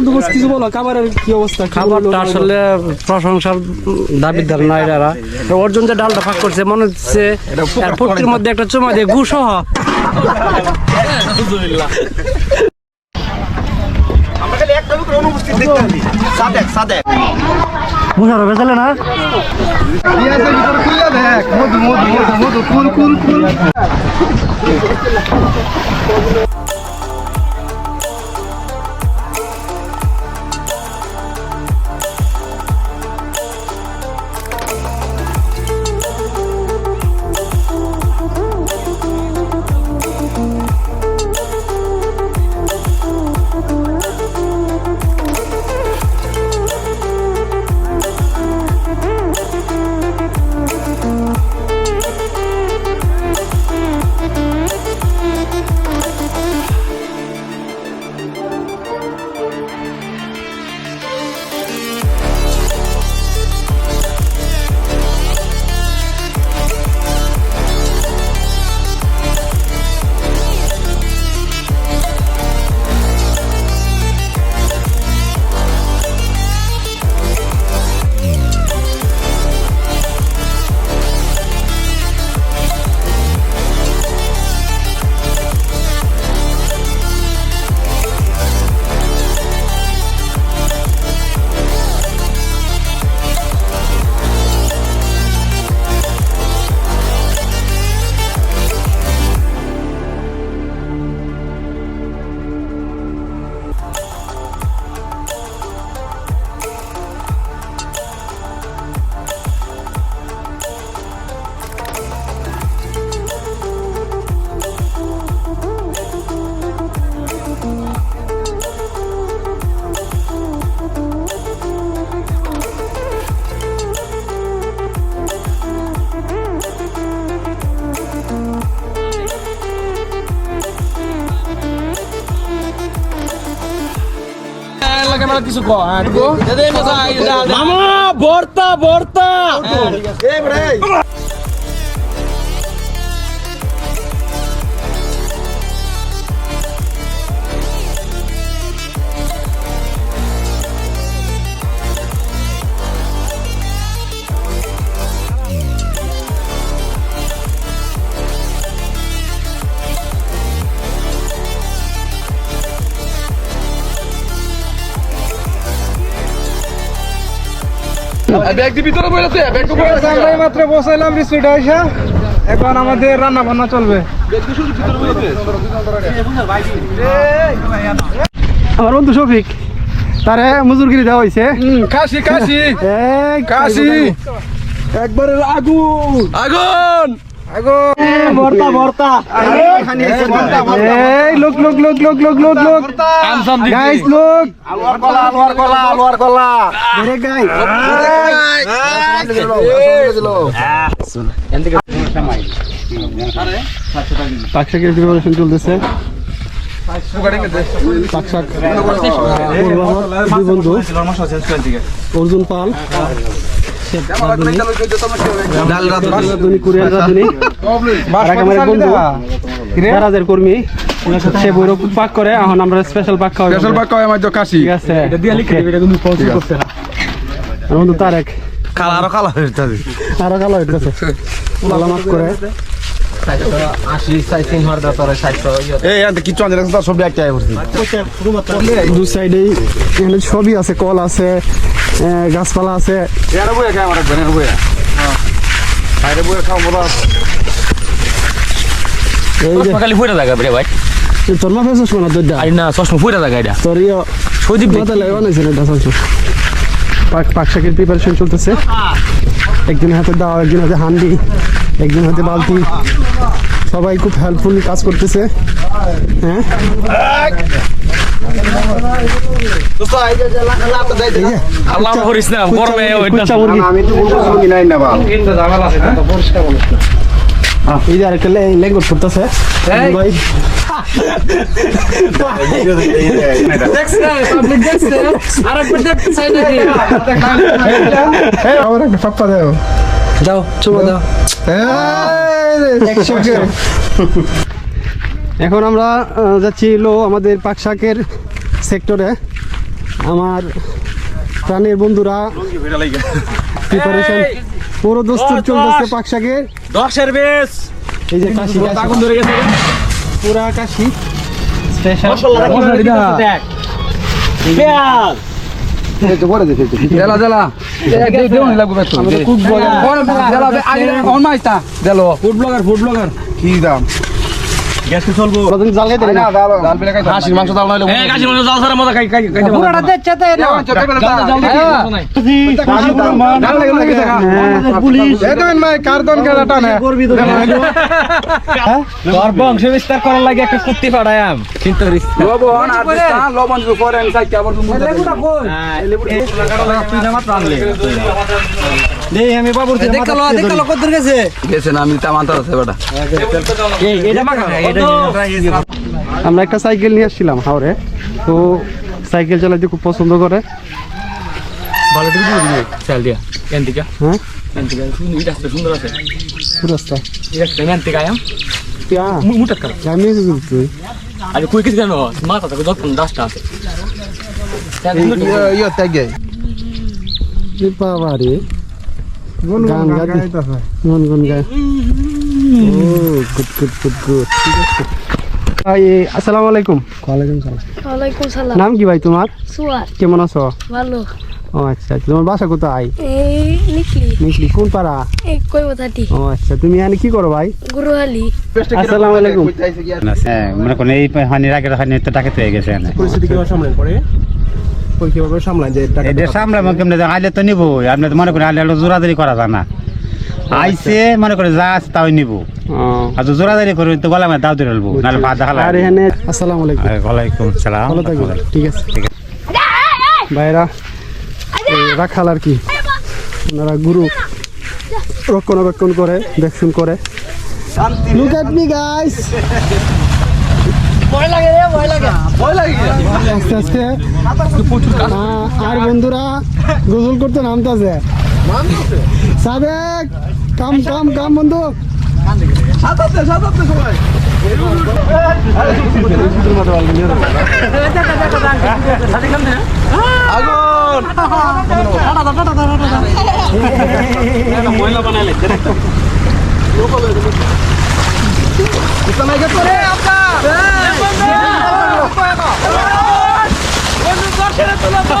কিছু বলো খাবারের কি অবস্থা খাবারটা? আসলে প্রশংসার দাবিদার নাই এরা। অর্জুন যে ডালটা ফাঁক করছে মনে হচ্ছে এর ফুটির মধ্যে একটা চুমা দিয়ে গু সহ মুসার বেচালে না? মামা আমরা মাত্র বসাইলাম আইসা এখন আমাদের রান্না বান্না চলবে। আমার বন্ধু শফিক তারে মজুরগিরি দেওয়া হয়েছে কাশি কাশি। কাশি। একবারে আগুন। আগুন! চলতেছে অর্জুন পাল রাজের। কর্মী। সে বৈরব পাক করে এখন আমরা স্পেশাল পাক খাওয়াই স্পেশাল পাক কয় আমার কাশি। ঠিক আছে। বন্ধু তারেক। কালা আরও কালো হয়ে আরও কালো ভালো করে। সবই আছে কল আছে গাছপালা আছে। এরা বইয়া খায় আমার একবার এরা বইয়া। বাইরে বইয়া খাও বলা এই যে খালি ফুটে থাকা ভাই। তোর না চশমা ফুটে থাকা এটা। তোর ইয়ে মাথা লাগে পাক পাক শাকের প্রিপারেশন চলতেছে। একদিন হাতে দাও একদিন হাতে হান্ডি একদিন হাতে বালতি। সবাই খুব হেল্পফুল কাজ করতেছে। হ্যাঁ? এই যে, আরেকটা লেঙ্গুর ভাই। আমার একটা পাপ্পা দাও। দাও চুমা দাও। এখন আমরা যাচ্ছি লো আমাদের পাক শাকের সেক্টরে আমার প্রাণের বন্ধুরা প্রিপারেশন পুরো দস্তুর চলতেছে পাক শাকের। দশের বেশ। এই যে কাশি। আগুন ধরে গেছে পুরা কাশি। জেলা জেলা লাগবে বেতন জেলা দেলো ফুড ব্লগার ফুড ব্লগার কি দাম কতদিন জাল খাইতে না ডাল বেলে খাই হাসির মাংস ডাল নইলে এই গাছি মনে জাল সারা মজা খাই খাই খাই পুরাটা দেখছে তাই না ডাল লাগে লাগে দেখা পুলিশ এ দেন ভাই কার্টন কেডা টানে তোর বংশ বিস্তার করার লাগে একটা কুত্তি পাড়ায়াম চিন্তা করিস লবণ আর দিস্তা লবণ যদি করেন সাইকে আবার তুমি লেবুটা কই তুই না মাত্র আনলে দেখাল দেখাল কত দূর গেছে গেছে না আমি টামান্তার আছে বেটা এই এটা মাখা এটা আমরা একটা সাইকেল নিয়ে আসছিলাম হাওড়ে তো সাইকেল চালাতে খুব পছন্দ করে। ভালো চাল দিয়া। কেন দিকা হ্যাঁ? কেন দিকা এটা সুন্দর আছে। পুরস্তা এটা দিকা আম মুটাত কর জানি তুই আরে কই কিছু কেন মাথা থেকে যত দাসটা আছে। ইয়ে তাগে বাবা রে গান গাতে মন গুন গায়। ও গুড গুড গুড গুড ঠিক আছে ভাই আসসালামু আলাইকুম। ওয়ালাইকুম সালাম। ওয়ালাইকুম সালাম নাম কি ভাই তোমার? সুয়ার কেমন আছো? ভালো। ও আচ্ছা আচ্ছা, তোমার বাসা কোথায়? কোন পাড়া? ও আচ্ছা তুমি এখানে কি করো ভাই? গুরুহালি আসসালামু আলাইকুম। হ্যাঁ মনে করেন এই হানির আগে হানি তো টাকা হয়ে গেছে পরিস্থিতি কীভাবে সামলান পরে? সামলান যে সামলাম কেমনে আইলে তো নিবো আপনি তো মনে করেন আইলে করা যায় না। আইসে মনে করে যা আছে তাই নিবো। আর তো জোরাদারি করে তো গলা দাও দিয়ে ফেলব নাহলে ভাত দেখা আর এখানে আসসালামু আলাইকুম। ওয়ালাইকুম সালাম। ভালো থাকো ঠিক আছে। ভাইরা রাখাল আর কি। ওনারা গুরু। রক্ষণাবেক্ষণ করে দেখশুন করে। লুক এট মি গাইস আস্তে আস্তে। আ- আর বন্ধুরা গোসল করতে নামতেছে। সাবেক কাম কাম কাম বন্ধু। যে জিদ্দা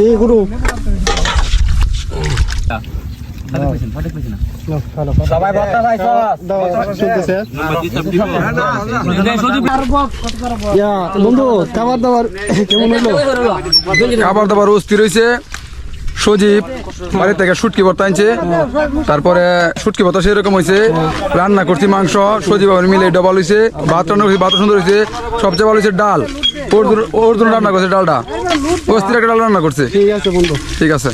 এই গুরু। সবাই কথা চাইছো চলতেছে। বন্ধু খাবার দাবার কেমন খাবার দাবার অস্থির হয়েছে সজীব বাড়ি থেকে শুটকি ভর্তা আনছে। তারপরে শুটকি ভর্তা সেরকম হয়েছে রান্না করছি মাংস সজীব মিলে ডবল হয়েছে ভাত রান্না করছি ভাত সুন্দর হয়েছে সবচেয়ে ভালো হয়েছে ডাল। ওর ওর জন্য রান্না করছে ডালটা। অস্থির একটা ডাল রান্না করছে। ঠিক আছে বন্ধু। ঠিক আছে।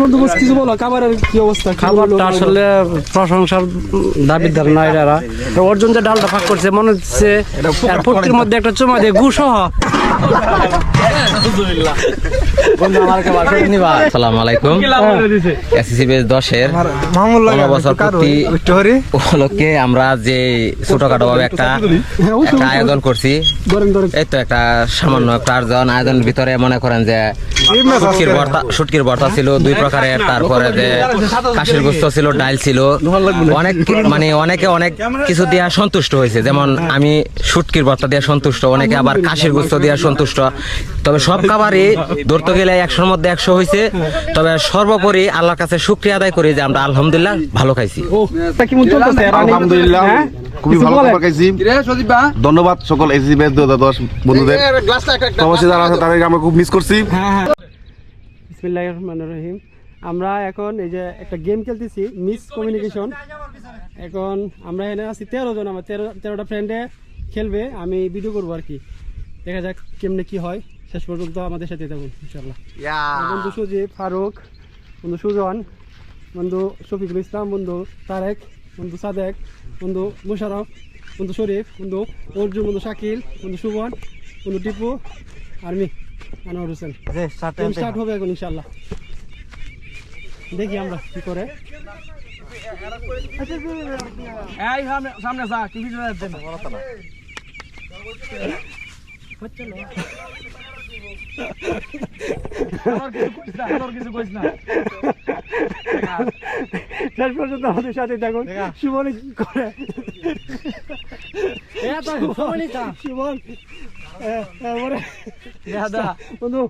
বন্ধু কিছু বলো খাবারের কি অবস্থা? খাবারটা আসলে প্রশংসার দাবিদার নাইরারা অর্জুন যে ডালটা ফাঁক করছে মনে হচ্ছে আর মধ্যে একটা চুমা দিয়ে গু পূর্তি উপলক্ষে আমরা যে ছোটখাটো ভাবে একটা হ্যাঁ। আয়োজন করছি। এই তো একটা সামান্য একটা আয়োজন। আয়োজনের ভিতরে মনে করেন যে শুটকির ভর্তা শুটকির ভর্তা ছিল দুই প্রকারের তারপরে যে কাশির গুস্ত ছিল ডাল ছিল। অনেক মানে অনেকে অনেক কিছু দিয়া সন্তুষ্ট হয়েছে। যেমন আমি শুটকির ভর্তা দিয়ে সন্তুষ্ট অনেকে আবার কাশির গুস্ত দিয়া সন্তুষ্ট। তবে সব খাবারই ধরতে গেলে একশোর মধ্যে একশো হয়েছে তবে সর্বোপরি আল্লাহর কাছে শুক্রিয়া আদায় করি যে আমরা আলহামদুলিল্লাহ ভালো খাইছি। আলহামদুলিল্লাহ হ্যাঁ? খুবই ভালো? খাবার খাইছি। ধন্যবাদ সকল ব্যাচ দু দশ বন্ধুদের। প্রবাসী যারা আছে তাদেরকে আমরা খুব মিস করছি। হ্যাঁ হ্যাঁ। বিসমিল্লাহ রহমান রহিম। আমরা এখন এই যে একটা গেম খেলতেছি মিস কমিউনিকেশন এখন আমরা এখানে আছি তেরো জন আমার তেরো তেরোটা ফ্রেন্ডে খেলবে আমি ভিডিও করব আর কি। দেখা যাক কেমনে কি হয়। শেষ পর্যন্ত আমাদের সাথে থাকুন ইনশাল্লাহ বন্ধু সুজিব ফারুক বন্ধু সুজন বন্ধু শফিকুল ইসলাম বন্ধু তারেক বন্ধু সাদেক বন্ধু মুশারফ বন্ধু শরীফ বন্ধু অর্জুন বন্ধু শাকিল বন্ধু সুবন বন্ধু টিপু আর্মি আনোয়ার হোসেন। স্টার্ট হবে এখন ইনশাল্লাহ দেখি আমরা কি করে। এই সামনে সামনে যা টিভি দেন। কিছু কইস না শেষ পর্যন্ত আমাদের সাথে থাকুন। সুমন করে। সুমন। এ, এবারে দাদা বন্ধু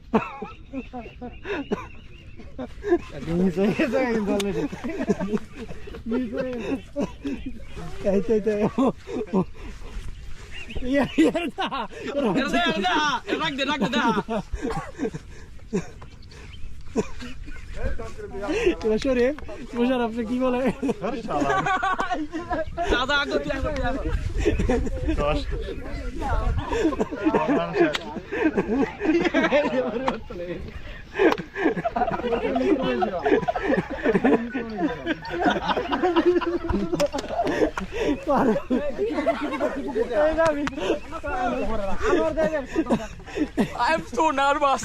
এই তো এই তো ইয়া ইয়া না রাখ দে রাখ দে এবার সরে বসার আপনি কি বলে দাদা আগে তুই আগে আই এম সো নার্ভাস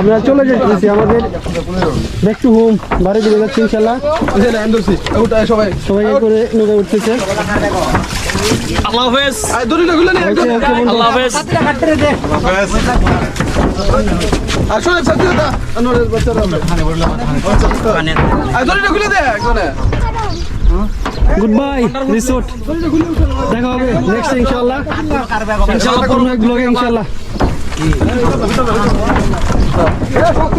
আমরা চলে যাচ্ছি আমাদের ব্যাক টু হোম বাড়ি দিকে যাচ্ছি ইনশাল্লাহ সবাই। সবাই করে নৌকা উঠতেছে। আল্লাহ হাফেজ। দড়িটা খুলে নে ওকে, ওকে, বন্ধু। আল্লাহ হাফেজ। আর শোনেন সাথে দাদা। বাচ্চারা আর দড়িটা খুলে দে একজনে। গুড বাই রিসোর্ট দেখা হবে নেক্সট ইনশাল্লাহ ইনশাল্লাহ কোনো এক ব্লগে ইনশাল্লাহ よいしょ。